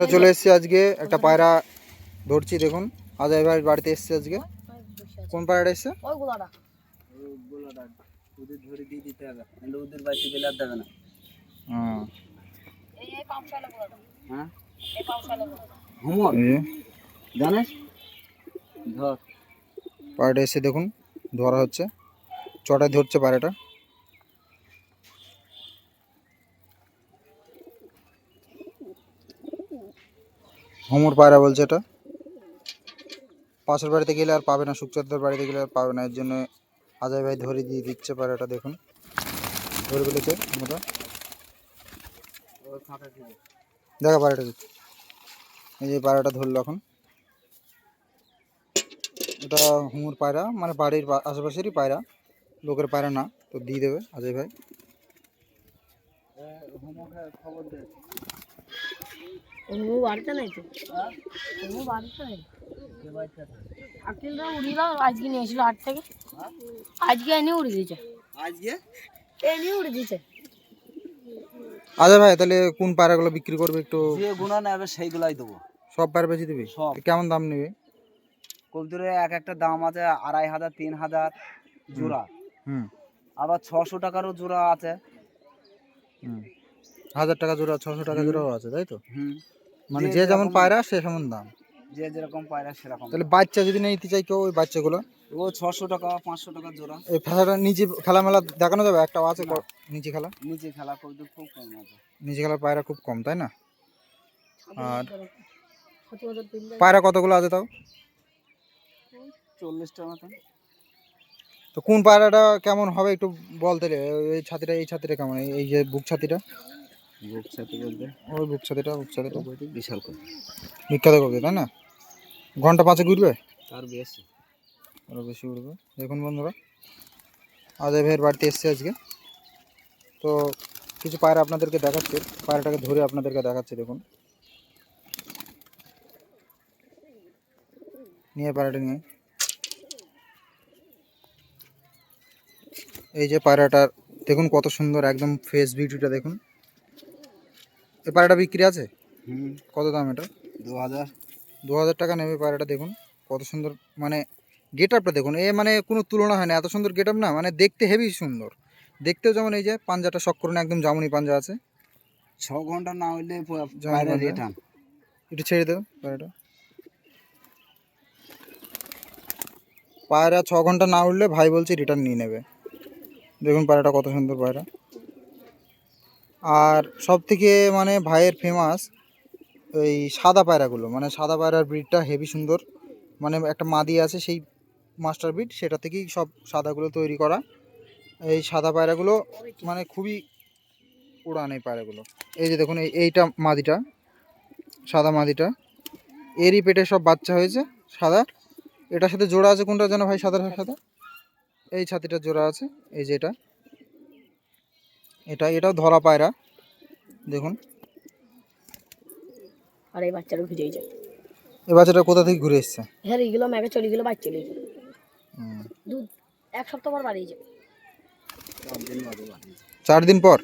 চলে এসেছি আজকে একটা পায়রা ধরছি দেখুন। আজয় ভাই বাড়িতে এসেছে আজকে। কোন পায়রাটা এসছে? হ্যাঁ। হ্যাঁ? পায়রাটা এসে দেখুন। ধরা হচ্ছে। চটায় ধরছে পায়রাটা। হোমর পায়রা বলছে এটা। পাশের বাড়িতে গেলে আর পাবে না সুখচাঁদের বাড়িতে গেলে আর পাবে না, এর জন্য আজয় ভাই ধরে দিয়ে দিচ্ছে পায়রাটা দেখুন। ধরে ফেলেছে আমরা দেখা পায়রাটা এই যে পায়রাটা ধরলো এখন। এটা হুমুর পায়রা মানে বাড়ির আশেপাশেরই পায়রা, লোকের পায়রা না, তো দিয়ে দেবে আজয় ভাই। খবর ও বাড়িতে নাই তো? ও বাড়িতে নাই। আকিলরা উড়িল আজকে নিয়ে এসেছিল হাট থেকে। আজকে এনে উড়ে দিয়েছে। আজকে? এনে উড়ে দিয়েছে। অজয় ভাই তাহলে কোন পায়রাগুলো বিক্রি করবে একটু? যে গুণা নেবে সেইগুলাই দেবো। সব পায়রা বেঁচে দিবি? সব। কেমন দাম নেবে? কবুতরের এক একটা দাম আছে আড়াই হাজার তিন হাজার জোড়া। হুম। আবার ছশো টাকারও জোড়া আছে। হুম। হাজার টাকা জোড়া ছশো টাকা জোড়াও আছে তাই তো? মানে যে যেমন পায়রা সে সেমন দাম। যে যেরকম পায়রা সেরকম। তাহলে বাচ্চা যদি নিতে চাই কেউ ওই বাচ্চাগুলো? ও ছশো টাকা পাঁচশো টাকা জোড়া। এই ফেলাটা নিচে খেলা মেলা দেখানো যাবে? একটা আছে নিচে খেলা? নিচে খেলা কবুতর খুব কম আছে। নিচে খেলার পায়রা খুব কম তাই না? আর পায়রা কতগুলো আছে তাও? চল্লিশটা মতন তো কোন পায়রাটা কেমন হবে একটু বলতে এই ছাতিটা এই ছাতিটা কেমন? এই- যে বুক ছাতিটা? ওই বুক ছাতিটা বিশাল বিখ্যাত করবে তাই না? ঘণ্টা পাঁচে ঘুরবে? তার বেশি। আরও বেশি উঠবে দেখুন বন্ধুরা আজয় ভাইয়ের বাড়িতে এসছে আজকে। তো কিছু পায়রা আপনাদেরকে দেখাচ্ছে। পায়রাটাকে ধরে আপনাদেরকে দেখাচ্ছে দেখুন। নিয়ে পায়রাটা নিয়ে। এই যে পায়রাটার দেখুন কত সুন্দর একদম ফেস বিউটিটা দেখুন। এই পায়রাটা বিক্রি আছে? হুম। কত দাম এটা? দু হাজার। দু হাজার টাকা নেবে পায়রাটা দেখুন। কত সুন্দর মানে গেট আপটা দেখুন। এ মানে কোনো তুলনা হয় না এত সুন্দর গেট আপ না মানে দেখতে হেভি সুন্দর। দেখতেও যেমন এই যে পাঞ্জাটা শখ করে না একদম জামুনি পাঞ্জা আছে। ছ ঘণ্টা না হইলে রিটার্ন একটু ছেড়ে দেবো পায়রাটা পায়রা ছ ঘণ্টা না উঠলে ভাই বলছে রিটার্ন নিয়ে নেবে। দেখুন পায়রাটা কত সুন্দর পায়রা। আর সব থেকে মানে ভাইয়ের ফেমাস ওই সাদা পায়রাগুলো মানে সাদা পায়রার ব্রিডটা হেভি সুন্দর। মানে একটা মাদি আছে, সেই মাস্টার ব্রিড সেটা থেকেই সব সাদাগুলো তৈরি করা। এই সাদা পায়রাগুলো মানে খুবই উড়ান এই পায়রাগুলো। এই যে দেখুন, এই এইটা মাদিটা, সাদা মাদিটা। এরই পেটে সব বাচ্চা হয়েছে, সাদা। এটার সাথে জোড়া আছে কোনটা যেন ভাই, সাদার সাথে? এই ছাতিটা জোড়া আছে, এই যে এটা। এটা এটাও ধরা পায়রা। দেখুন। আর এই বাচ্চাটা ঘুরে যায় এই বাচ্চাটা কোথা থেকে ঘুরে এসছে? হ্যাঁ এইগুলো ম্যাগে চলে গেলো বাচ্চা চলে গেলো। হুম। দু এক সপ্তাহ পর বাড়িয়ে যাবে। চার দিন বাদে চার দিন পর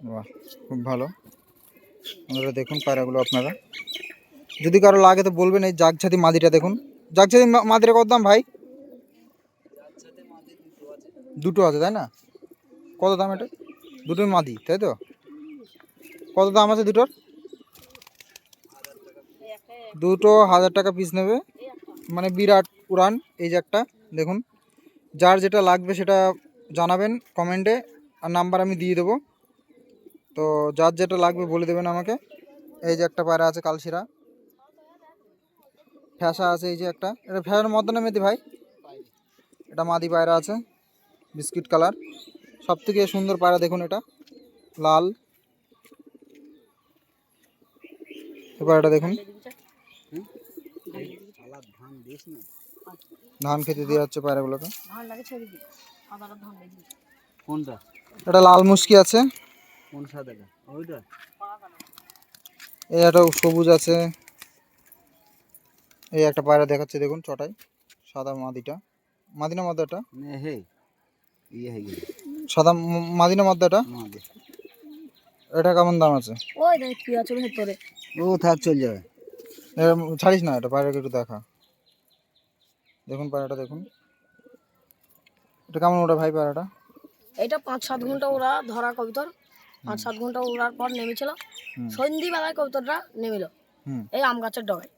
বাহ খুব ভালো। আপনারা দেখুন পায়রাগুলো আপনারা। যদি কারও লাগে তো বলবেন এই জাগছাতি মাদিটা দেখুন। জাগছাতি মা- মাদিটা কত দাম ভাই? দুটো আছে, তাই না? কত দাম এটা? দুটোই মাদি, তাই তো? কত দাম আছে দুটোর? দুটো হাজার টাকা পিস নেবে। মানে বিরাট উড়ান এই যে একটা, দেখুন। যার যেটা লাগবে সেটা জানাবেন কমেন্টে আর নাম্বার আমি দিয়ে দেবো। তো যার যেটা লাগবে বলে দেবেন আমাকে। এই যে একটা পায়রা আছে, কালশিরা। ফ্যাসা আছে, এই যে একটা। এটা ফ্যাসার মধ্যে মেদি ভাই? এটা মাদি পায়রা আছে। Biscuit colour. সব থেকে সুন্দর পায়রা দেখুন এটা লাল। পায়রাটা দেখুন। ধান খেতে দেওয়া হচ্ছে পায়রাগুলোকে। কোনটা? এটা লাল মুশকি আছে। কোন সাদাটা ওইটা? এই একটা সবুজ আছে। এই একটা পায়রা দেখাচ্ছে দেখুন চটাই সাদা মাদিটা। মাদিনা মাদাটা? নে হে। ইয়ে হয়ে গেল সাদা মাদে এটা? কেমন দাম আছে? ওই দেখ কি আছে ভেতরে। ও থাক চল যাবে। ছাড়িস না এটা পায়রাকে একটু দেখা। দেখুন পায়রাটা দেখুন। এটা কেমন ওটা ভাই পায়রাটা? এটা পাঁচ সাত ঘণ্টা ওরা ধরা কবুতর। পাঁচ সাত ঘণ্টা ওড়ার পর নেমেছিল। সন্ধিবেলায় কবুতরটা নেমেল। হুম। এই আম গাছের ডগায়।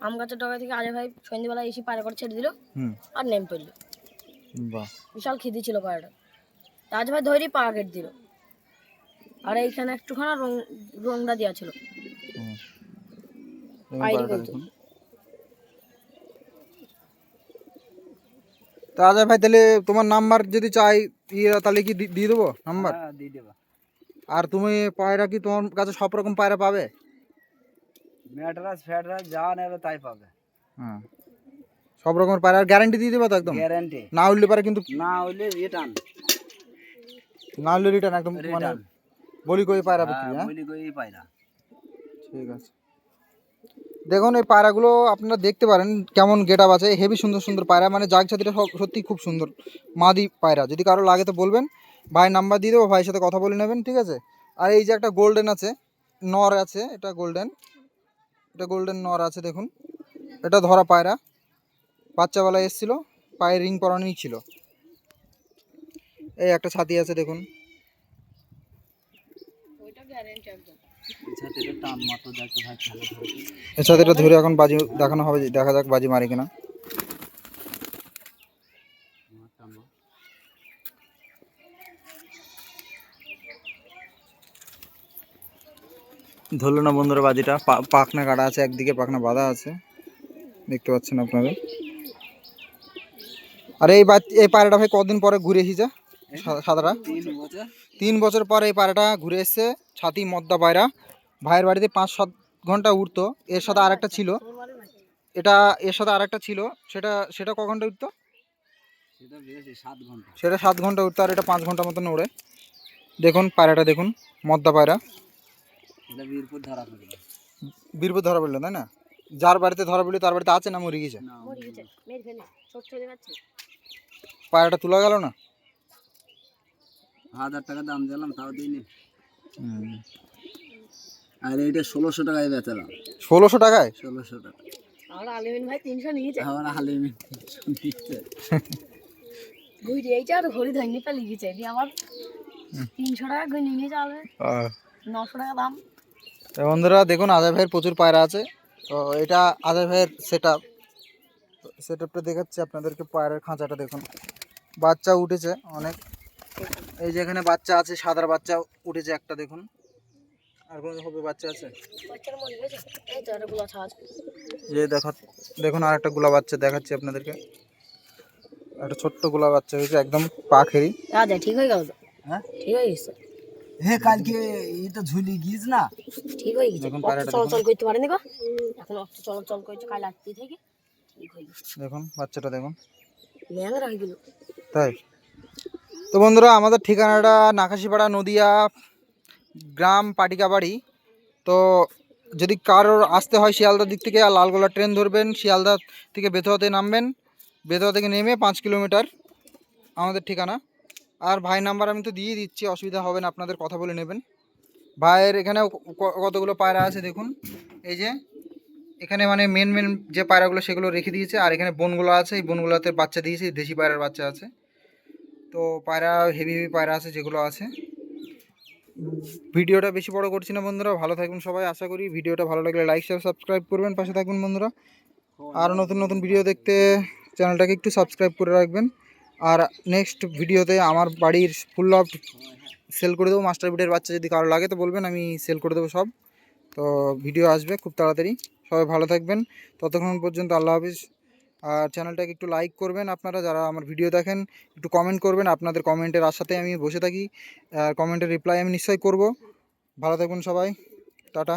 আম গাছের ডগায় থেকে আজয় ভাই সন্ধিবেলায় এসে পায়রা করে ছেড়ে দিল। হুম। আর নেমে পড়ল। বাহ। বিশাল খিদি ছিল পায়রাটা আজ ভাই ধরেই পা কেটে দিল। আর এইখানে একটুখানা রং রংটা দেওয়া ছিল। ভাই তাহলে তোমার নাম্বার যদি চাই ইয়ে তাহলে কি দিয়ে দেবো নাম্বার? হ্যাঁ দিয়ে দেবা। আর তুমি পায়রা কি তোমার কাছে সব রকম পায়রা পাবে? ম্যাটরাস ফ্যাটরাস যা নেবে তাই পাবে। হ্যাঁ সব রকমের পায়রার গ্যারান্টি দিয়ে দেবো তো একদম? গ্যারান্টি না উঠলে পারে কিন্তু না হইলে রিটার্ন না উঠলে রিটার্ন একদম মানে বলি করে পায়রা বিক্রি হ্যাঁ? বলি কই পায়রা। ঠিক আছে। দেখুন এই পায়রাগুলো আপনারা দেখতে পারেন কেমন গেট আপ আছে। হেভি সুন্দর সুন্দর পায়রা। মানে জাগ সব সত্যি খুব সুন্দর। মাদি পায়রা। যদি কারও লাগে তো বলবেন। ভাই নাম্বার দিয়ে দেবো ভাইয়ের সাথে কথা বলে নেবেন ঠিক আছে? আর এই যে একটা গোল্ডেন আছে নর আছে এটা গোল্ডেন এটা গোল্ডেন নর আছে দেখুন। এটা ধরা পায়রা। বাচ্চাবেলায় এসেছিল পায়ে রিং পরানোই ছিল। এই একটা ছাতি আছে দেখুন। ওইটা ছাতিটা ধরে এর সাথে এটা ধরে এখন বাজি দেখানো হবে দেখা যাক বাজি মারে কিনা। ধরলো না বন্ধুরা বাজিটা পা- পাখনা কাটা আছে একদিকে পাখনা বাঁধা আছে। দেখতে পাচ্ছেন আপনারা। আর এই এই পায়রাটা ভাই কদিন পরে ঘুরে এসেছে? সাদাটা? তিন বছর পরে এই পায়রাটা ঘুরে এসছে, ছাতি মদ্দা পায়রা। ভাইয়ের বাড়িতে পাঁচ সাত ঘণ্টা উঠতো। এর সাথে আরেকটা ছিল। এটা এর সাথে আর একটা ছিল। সেটা সেটা ক ঘণ্টা উঠতো? সেটা সাত ঘণ্টা উঠতো আর এটা পাঁচ ঘণ্টা মতন ওড়ে। দেখুন পায়রাটা, দেখুন। মদ্দা পায়রা। বীরপুর ধরা পড়ল বীরপুর ধরা পড়ল তাই না? যার বাড়িতে ধরা পড়ল, তার বাড়িতে আছে না মরে গেছে পায়রাটা তোলা গেল না? হাজার টাকা দাম দিলাম তাও দিইনি। আর এইটা ষোলোশো টাকায় বেচালাম। ষোলোশো টাকায়? ষোলোশো টাকা। আমরা আলিমিন ভাই তিনশো নিয়েছে। আমার হালিমি বুঝলি এইটা আর ঘড়ি ধরে পেলে গেছে দিয়ে আমার তিনশো টাকা করে নিয়ে যাবে নশো টাকা দাম। তো বন্ধুরা দেখুন আজয় ভাইয়ের প্রচুর পায়রা আছে। তো এটা আজয় ভাইয়ের সেট আপ সেট আপটা দেখাচ্ছি আপনাদেরকে পায়রার খাঁচাটা দেখুন। বাচ্চা উঠেছে অনেক। এই যে এখানে বাচ্চা আছে সাদার বাচ্চা উঠেছে একটা দেখুন। আর কোনো হবে বাচ্চা আছে? যে দেখা দেখুন আর একটা গোলা বাচ্চা দেখাচ্ছি আপনাদেরকে। একটা ছোট্ট গোলা বাচ্চা হয়েছে একদম পাখেরি রাজা ঠিক হয়ে গেল হ্যাঁ? ঠিক হয়ে গেছে? হে কালকে এটা ঝুলি গিয়েছ না? ঠিক হয়ে গেছে। চলাচল করতে পারেনি গো। এখন অত চলাচল করছে কাল রাত্রি থেকে। ঠিক হয়ে গেছে। দেখুন বাচ্চাটা দেখুন। তাই? তো বন্ধুরা, আমাদের ঠিকানাটা নাকাশিপাড়া নদিয়া গ্রাম পাটিকাবাড়ি। তো যদি কারোর আসতে হয় শিয়ালদার দিক থেকে, আর লালগোলা ট্রেন ধরবেন, শিয়ালদা থেকে বেথুয়াতে নামবেন। বেথুয়া থেকে নেমে পাঁচ কিলোমিটার আমাদের ঠিকানা। আর ভাই নাম্বার আমি তো দিয়ে দিচ্ছি, অসুবিধা হবে না, আপনাদের কথা বলে নেবেন। ভাইয়ের এখানেও কতগুলো পায়রা আছে দেখুন। এই যে এখানে মানে মেন মেন যে পায়রাগুলো সেগুলো রেখে দিয়েছে, আর এখানে বনগুলো আছে, এই বনগুলোতে বাচ্চা দিয়েছে দেশি পায়রার বাচ্চা আছে। তো পায়রা হেভি হেভি পায়রা আছে, যেগুলো আছে। ভিডিওটা বেশি বড় করছি না বন্ধুরা, ভালো থাকবেন সবাই, আশা করি ভিডিওটা ভালো লাগলে লাইক শেয়ার সাবস্ক্রাইব করবেন, পাশে থাকবেন বন্ধুরা। আর নতুন নতুন ভিডিও দেখতে চ্যানেলটাকে একটু সাবস্ক্রাইব করে রাখবেন। আর নেক্সট ভিডিওতে আমার বাড়ির ফুল অফ সেল করে দেবো। মাস্টার বিটের বাচ্চা যদি কারও লাগে তো বলবেন, আমি সেল করে দেবো সব। তো ভিডিও আসবে খুব তাড়াতাড়ি। সবাই ভালো থাকবেন। ততক্ষণ পর্যন্ত আল্লাহ হাফিজ। আর চ্যানেলটাকে একটু লাইক করবেন আপনারা, যারা আমার ভিডিও দেখেন, একটু কমেন্ট করবেন। আপনাদের কমেন্টের আশাতে আমি বসে থাকি। আর কমেন্টের রিপ্লাই আমি নিশ্চয়ই করব। ভালো থাকবেন সবাই। টাটা।